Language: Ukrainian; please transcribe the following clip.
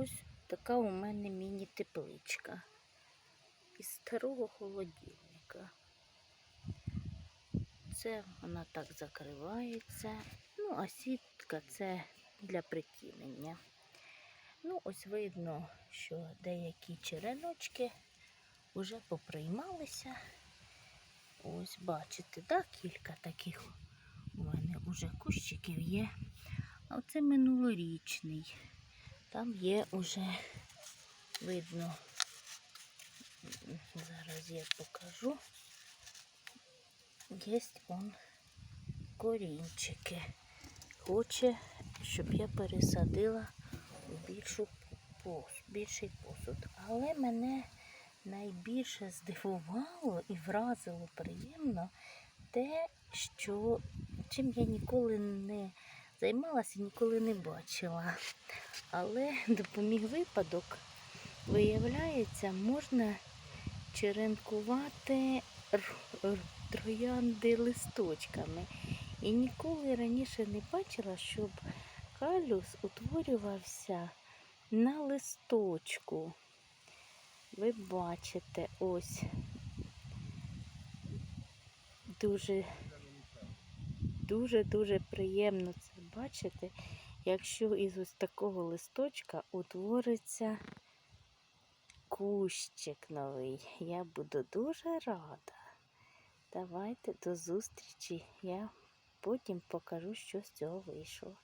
Ось така у мене міні-тепличка із старого холодильника. Це вона так закривається. Ну, а сітка це для притінення. Ну, ось видно, що деякі череночки вже поприймалися. Ось бачите, да, кілька таких у мене вже кущиків є. А оце минулорічний. Там є уже видно. Зараз я покажу. Є он корінчики. Хоче, щоб я пересадила у більшу пос, більший посуд. Але мене найбільше здивувало і вразило приємно те, що чим я ніколи не займалася, ніколи не бачила. Але допоміг випадок. Виявляється, можна черенкувати троянди листочками. І ніколи раніше не бачила, щоб калюс утворювався на листочку. Ви бачите, ось дуже дуже-дуже приємно це бачити, якщо із ось такого листочка утвориться кущик новий. Я буду дуже рада. Давайте до зустрічі. Я потім покажу, що з цього вийшло.